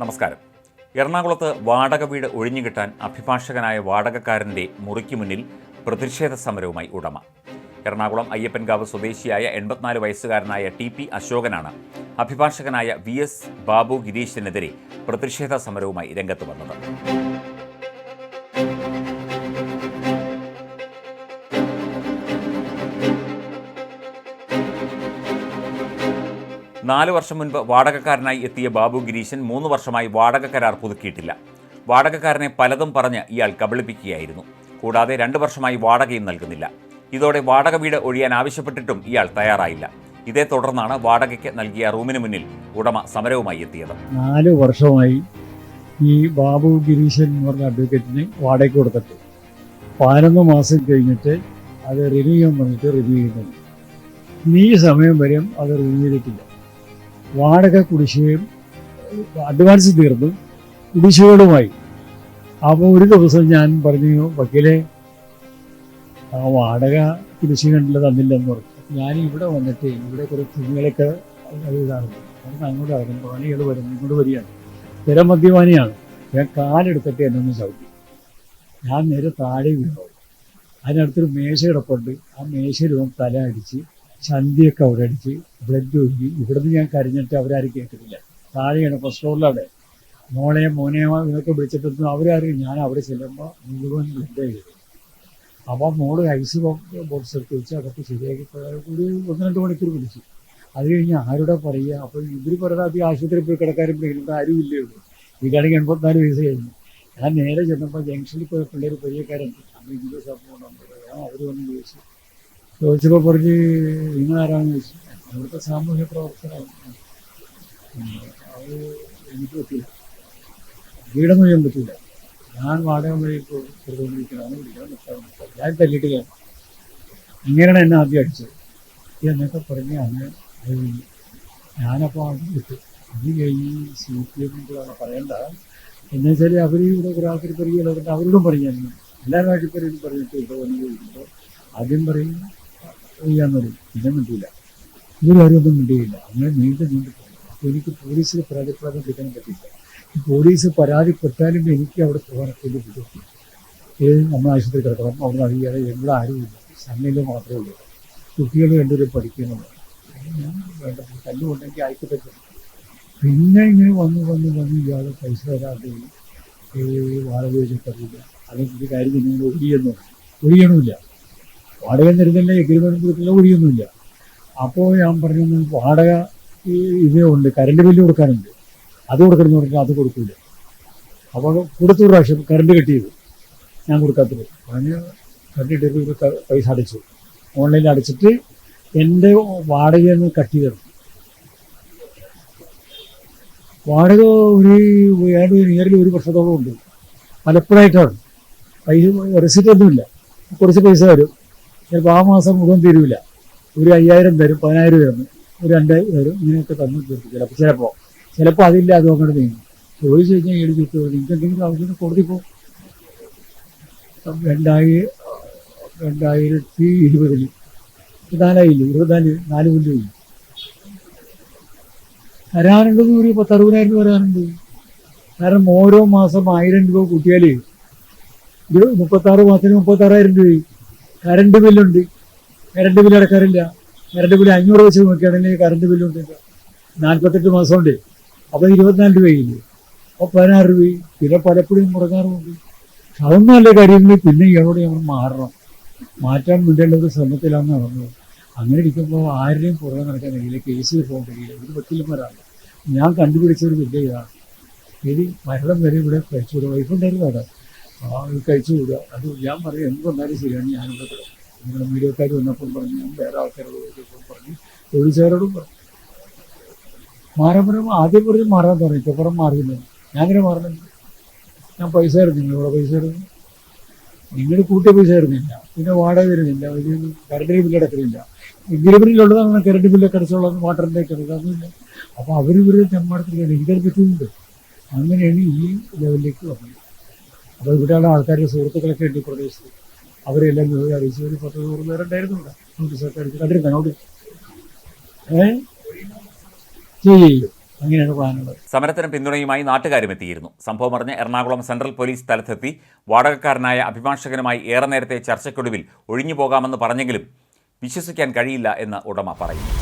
നമസ്കാരം. എറണാകുളത്ത് വാടക വീട് ഒഴിഞ്ഞുകിട്ടാൻ അഭിഭാഷകനായ വാടകക്കാരന്റെ മുറിക്ക് മുന്നിൽ പ്രതിഷേധ സമരവുമായി ഉടമ. എറണാകുളം അയ്യപ്പൻകാവ് സ്വദേശിയായ എൺപത്തിനാല് വയസ്സുകാരനായ ടി പി അശോകനാണ് അഭിഭാഷകനായ വി എസ് ബാബു ഗിരീഷിനെതിരെ പ്രതിഷേധ സമരവുമായി രംഗത്ത് വന്നത്. നാല് വർഷം മുൻപ് വാടകക്കാരനായി എത്തിയ ബാബു ഗിരീശൻ മൂന്ന് വർഷമായി വാടക കരാർ പുതുക്കിയിട്ടില്ല. വാടകക്കാരനെ പലതും പറഞ്ഞ് ഇയാൾ കബളിപ്പിക്കുകയായിരുന്നു. കൂടാതെ രണ്ട് വർഷമായി വാടകയും നൽകുന്നില്ല. ഇതോടെ വാടക വീട് ഒഴിയാൻ ആവശ്യപ്പെട്ടിട്ടും ഇയാൾ തയ്യാറായില്ല. ഇതേ തുടർന്നാണ് വാടകയ്ക്ക് നൽകിയ റൂമിന് മുന്നിൽ ഉടമ സമരവുമായി എത്തിയത്. നാല് വർഷമായി ഈ ബാബു ഗിരീശൻ എന്ന് പറഞ്ഞ അഡ്വക്കേറ്റിന് വാടക കൊടുത്തിട്ട് പതിനൊന്ന് മാസം കഴിഞ്ഞിട്ട് അത് റിന്യൂ ചെയ്യാൻ പറഞ്ഞിട്ട് റിന്യൂ ചെയ്യുന്നുണ്ട് ഈ സമയം വരെയും അത് റിന്യൂ ചെയ്തിട്ടില്ല. വാടക കുടിശ്ശികയും അഡ്വാൻസ് തീർന്നു. കുടിശ്ശികളുമായി അപ്പോൾ ഒരു ദിവസം ഞാൻ പറഞ്ഞു വക്കീലെ ആ വാടക കുടിശ്ശിക ഉണ്ടല്ലോ തന്നില്ലെന്ന് പറഞ്ഞു. ഞാൻ ഇവിടെ വന്നിട്ട് ഇവിടെ കുറേ തുണികളൊക്കെ ഇതാണ്. അവിടെ അങ്ങോട്ട് ഇറങ്ങും. പണികൾ വരുന്നു. ഇങ്ങോട്ട് വരികയാണ്. സ്ഥിരം മദ്യപാനിയാണ്. ഞാൻ കാലെടുത്തിട്ട് എന്നെ ഒന്ന് ചവിട്ടി. ഞാൻ നേരെ താഴെ വീണു. അതിനടുത്തൊരു മേശ കിടപ്പുണ്ട്. ആ മേശയിൽ തല അടിച്ച് ചന്തിയൊക്കെ അവിടെ അടിച്ച് ബ്ലഡ് ഒഴുകി. ഇവിടുന്ന് ഞാൻ കരഞ്ഞിട്ട് അവരാരും കേൾക്കുന്നില്ല താഴെയാണ് ഫസ്റ്റ് ഫ്ലോറിലവിടെ മോളെ മോനെ ഇതൊക്കെ വിളിച്ചിട്ടൊന്നും അവരാരും ഞാൻ അവിടെ ചെല്ലുമ്പോൾ മുഴുവൻ ബ്ലഡ് ആയിരുന്നു അപ്പോൾ മോൾ ഐസ് ബോക്സ് എടുത്ത് വെച്ച് അതൊക്കെ ശരിയാക്കി ഒരു ഒന്ന് രണ്ട് മണിക്കൂർ വിളിച്ചു അത് കഴിഞ്ഞ് ആരുടെ പറയുക? അപ്പോൾ ഇവർ പറയുന്നത് ആശുപത്രിയിൽ പോയി കിടക്കാരും പിടിക്കുന്നത് ആരും ഇല്ലേ ഉള്ളൂ ഇതാണെങ്കിൽ എൺപത്തിനാല് വയസ്സ് കഴിഞ്ഞു. ഞാൻ നേരെ ചെന്നപ്പോൾ ജംഗ്ഷനിൽ പോയ പിള്ളേർ പരിചയക്കാരുണ്ട് അന്ന് ഇന്ത്യ സംഭവം അവർ വന്ന് ചോദിച്ചു. ചോദിച്ചപ്പോൾ പറഞ്ഞ് നിങ്ങൾ ആരാണെന്ന് ചോദിച്ചു. അവിടുത്തെ സാമൂഹ്യ പ്രവർത്തനം അത് എനിക്ക് പറ്റില്ല വീടൊന്നും ചെയ്യാൻ പറ്റില്ല ഞാൻ വാടക വഴി കൊടുത്തുകൊണ്ടിരിക്കുന്നതാണ് വിളിക്കണം നിൽക്കാം. ഞാൻ തല്ലിട്ടില്ല ഇങ്ങനെയാണ് എന്നെ ആദ്യം അടിച്ചത്. എന്നൊക്കെ പറഞ്ഞ് അങ്ങനെ. ഞാനപ്പോൾ അത് കിട്ടും അത് കഴിഞ്ഞ് സി പി എമ്മിന്റെതാണ് പറയണ്ട. എന്നു വെച്ചാൽ അവർ ഇവിടെ ഗ്രാഫിൽ ആൾക്കാർ പറയുക അവരോടും പറയായിരുന്നു എല്ലാവരും ആഴ്ചപ്പേരും പറഞ്ഞിട്ട് ഇവിടെ വന്ന് കഴിയുമ്പോൾ ആദ്യം പറയും ചെയ്യാൻ പറയും പിന്നെ മിണ്ടിയില്ല ഒന്നും മിണ്ടിയില്ല. അങ്ങനെ നീണ്ടു നീണ്ടു അപ്പോൾ എനിക്ക് പോലീസിൽ പരാതിപ്പെടാതെ കിട്ടാൻ പറ്റില്ല പോലീസ് പരാതിപ്പെട്ടാലും എനിക്ക് അവിടെ പോകാനൊക്കെ ഒരു ബുദ്ധിമുട്ട് ഏത് നമ്മൾ ആശുപത്രി കിടക്കണം. അവിടെ അറിയാതെ ഇവിടെ ആരുമില്ല സമയം മാത്രമേ ഉള്ളൂ. കുട്ടികൾ രണ്ടുപേരും പഠിക്കുന്നുള്ളൂ ഞാൻ വേണ്ട തല്ലുകൊണ്ടെങ്കിൽ ആയിക്കോട്ടെ. പിന്നെ ഇങ്ങനെ വന്ന് വന്ന് വന്ന് ഇയാൾ പൈസ തരാതെ ഈ വാടക ചോദിച്ചിട്ടറിയില്ല അല്ലെങ്കിൽ കാര്യം നിങ്ങൾ ഒഴിയെന്നോ ഒഴിയണമില്ല. വാടക തരുന്നില്ല എഗ്രിമെന്റ് കൊടുക്കില്ല ഒഴിയൊന്നുമില്ല അപ്പോൾ ഞാൻ പറഞ്ഞു വാടക ഇതേ ഉണ്ട് കറണ്ട് ബില്ല് കൊടുക്കാനുണ്ട്. അത് കൊടുക്കണമെന്ന് പറഞ്ഞാൽ അത് കൊടുക്കില്ല അപ്പോൾ കൊടുത്തു പ്രാവശ്യം കറണ്ട് കിട്ടിയത്. ഞാൻ കൊടുക്കാത്തത്. അതിന് കറണ്ട് കിട്ടിയപ്പോൾ പൈസ അടച്ചു. ഓൺലൈനിൽ അടച്ചിട്ട് എന്റെ വാടകയിൽ നിന്ന് കട്ട് ചെയ്തിരുന്നു വാടക ഒരു ഏഴ് നിയർലി ഒരു വർഷത്തോളം ഉണ്ട്. പലപ്പോഴായിട്ടാണ് പൈസ റെസിറ്റ് ഒന്നുമില്ല. കുറച്ച് പൈസ തരും ചിലപ്പോൾ ആ മാസം മുഴുവൻ തീരൂല. ഒരു അയ്യായിരം തരും പതിനായിരം തരും ഒരു രണ്ടായിരം തരും ഇങ്ങനെയൊക്കെ തന്നു തീർക്കും ചിലപ്പോൾ ചിലപ്പോൾ ചിലപ്പോൾ അതില്ല അത് അങ്ങോട്ട് നീങ്ങും ചോദിച്ചു കഴിഞ്ഞാൽ ഏഴ് ചുറ്റു നിങ്ങൾക്ക് എന്തെങ്കിലും ആവശ്യത്തിന് കോടതി പോകും രണ്ടായി രണ്ടായിരത്തി ഇരുപതിൽ നാലായില്ല ഇരുപത്തിനാല് നാല് കൊല്ലം തരാനുണ്ടെന്ന് ഒരു പത്തറുപതിനായിരം രൂപ തരാനുണ്ട്. കാരണം ഓരോ മാസം ആയിരം രൂപ കൂട്ടിയാൽ മുപ്പത്താറ് മാസത്തിന് മുപ്പത്താറായിരം രൂപയായി. കറണ്ട് ബില്ലുണ്ട് കറണ്ട് ബില്ല് അടക്കാറില്ല. കറണ്ട് ബില്ല് അഞ്ഞൂറ് വെച്ച് നോക്കുകയാണെങ്കിൽ കറണ്ട് ബില്ലുണ്ട് നാൽപ്പത്തെട്ട് മാസമുണ്ട്. അപ്പോൾ ഇരുപത്തിനാല് രൂപയില്ലേ അപ്പോൾ പതിനാറ് രൂപയും പിന്നെ പലപ്പോഴും മുടങ്ങാറുമുണ്ട്. അതൊന്നും നല്ല കാര്യങ്ങളിൽ പിന്നെ ഇയാളോട് നമ്മൾ മാറണം. മാറ്റാൻ വേണ്ടിയുള്ള ഒരു ശ്രമത്തിലാണ് നടന്നത് അങ്ങനെ ഇരിക്കുമ്പോൾ ആരുടെയും പുറകെ നടക്കാൻ കഴിയില്ല. കേസിൽ പോകാൻ കഴിയില്ല. ഒരു വക്കീലന്മാരാണ്. ഞാൻ കണ്ടുപിടിച്ച ഒരു ഇതാണ് ഇനി മരണം വരെ ഇവിടെ കഴിച്ചുകൂടുക വൈഫുണ്ടായിരുന്നു അവിടെ? ആ കഴിച്ചു കൂടുക അത് ഞാൻ പറയും എന്ത് വന്നാലും ശരിയാണ് ഞാനിവിടെ കിടക്കും. നിങ്ങളുടെ മീഡിയക്കാർ വന്നപ്പോൾ പറഞ്ഞു ഞാൻ വേറെ ആൾക്കാരോട് ചോദിച്ചപ്പോൾ പറഞ്ഞു പോലീസുകാരോടും പറഞ്ഞു. മാറപ്പുറം ആദ്യം പറഞ്ഞ് മാറാൻ തുടങ്ങി ഇപ്പുറം മാറിയില്ല. ഞാൻ അങ്ങനെ മാറുന്നുണ്ട് ഞാൻ പൈസ ആയിരുന്നു നിങ്ങളുടെ പൈസ ആയിരുന്നു നിങ്ങൾ കൂട്ടിയ പൈസ ആയിരുന്നില്ല പിന്നെ വാടക തരുന്നില്ല ഒരു കറണ്ട് ബില്ല് അടക്കുന്നില്ല എഗ്രിമെന്റിലുള്ളതാണ് കറണ്ട് ബില്ലൊക്കെ അടച്ചുള്ളത് വാട്ടറിന്റെ ഒക്കെ അപ്പോൾ അവർ ഇവർ തെമ്മാടത്തില്ല എനിക്കത് പറ്റുന്നുണ്ട് അങ്ങനെയാണ് ഈ ലെവലിലേക്ക് വന്നത്. അപ്പോൾ ഇവിടെയുള്ള ആൾക്കാരുടെ സുഹൃത്തുക്കളൊക്കെ ഉണ്ട് ഈ പ്രദേശത്ത്. അവരെല്ലാം വിവരം അറിയിച്ചു ഒരു പത്ത് നൂറ് പേരുണ്ടായിരുന്നു അടിച്ച് കണ്ടിരുന്ന? നോട്ടീസ് അങ്ങനെയാണ് പ്ലാനുള്ളത്. സമരത്തിന് പിന്തുണയുമായി നാട്ടുകാരും എത്തിയിരുന്നു. സംഭവം അറിഞ്ഞ് എറണാകുളം സെൻട്രൽ പോലീസ് സ്ഥലത്തെത്തി വാടകക്കാരനായ അഭിഭാഷകനുമായി ഏറെ നേരത്തെ ചർച്ചയ്ക്കൊടുവിൽ ഒഴിഞ്ഞു പോകാമെന്ന് പറഞ്ഞെങ്കിലും വിശ്വസിക്കാൻ കഴിയില്ല എന്ന് ഉടമ പറയുന്നു.